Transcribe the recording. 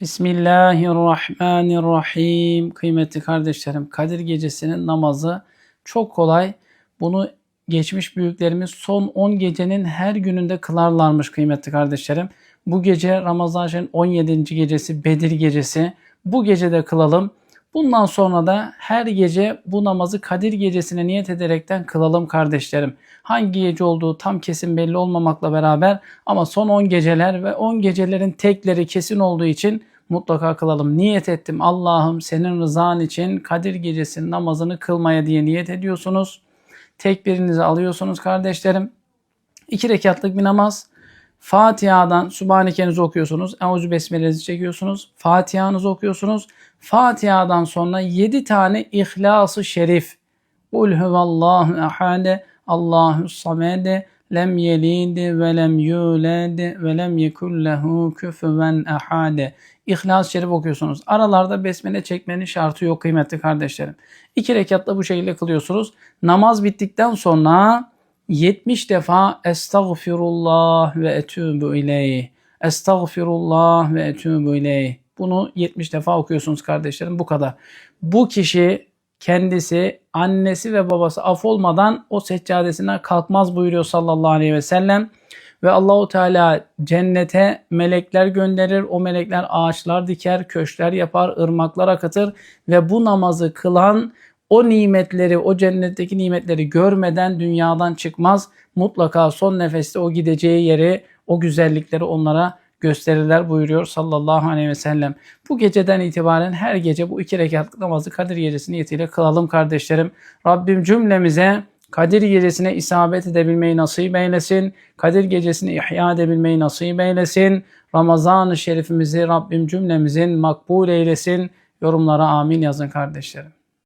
Bismillahirrahmanirrahim. Kıymetli kardeşlerim, Kadir Gecesi'nin namazı çok kolay. Bunu geçmiş büyüklerimiz son 10 gecenin her gününde kılarlarmış kıymetli kardeşlerim. Bu gece Ramazan ayının 17. gecesi, Bedir gecesi. Bu gecede kılalım. Bundan sonra da her gece bu namazı Kadir gecesine niyet ederekten kılalım kardeşlerim. Hangi gece olduğu tam kesin belli olmamakla beraber ama son 10 geceler ve 10 gecelerin tekleri kesin olduğu için mutlaka kılalım. Niyet ettim Allah'ım senin rızan için Kadir gecesinin namazını kılmaya diye niyet ediyorsunuz. Tekbirinizi alıyorsunuz kardeşlerim. İki rekatlık bir namaz. Fatiha'dan Sübhaneke'nizi okuyorsunuz. Euzu Besmele'nizi çekiyorsunuz. Fatiha'nızı okuyorsunuz. Fatiha'dan sonra 7 tane İhlas-ı Şerif. Kul huvallahu ehade, Allahu samede, lem yelid ve lem yulad ve lem yekul lehu küfüven ehade. İhlas-ı Şerif okuyorsunuz. Aralarda besmele çekmenin şartı yok kıymetli kardeşlerim. İki rekatla bu şekilde kılıyorsunuz. Namaz bittikten sonra 70 defa estağfirullah ve etûbü ileyh. Estağfirullah ve etûbü ileyh. Bunu 70 defa okuyorsunuz kardeşlerim. Bu kadar. Bu kişi kendisi, annesi ve babası af olmadan o seccadesinden kalkmaz buyuruyor sallallahu aleyhi ve sellem. Ve Allahu Teala cennete melekler gönderir. O melekler ağaçlar diker, köşkler yapar, ırmaklar akıtır ve bu namazı kılan o nimetleri, o cennetteki nimetleri görmeden dünyadan çıkmaz. Mutlaka son nefeste o gideceği yeri, o güzellikleri onlara gösterirler buyuruyor sallallahu aleyhi ve sellem. Bu geceden itibaren her gece bu iki rekatlık namazı Kadir Gecesi niyetiyle kılalım kardeşlerim. Rabbim cümlemize Kadir Gecesi'ne isabet edebilmeyi nasip eylesin. Kadir Gecesi'ni ihya edebilmeyi nasip eylesin. Ramazan-ı Şerifimizi Rabbim cümlemizin makbul eylesin. Yorumlara amin yazın kardeşlerim.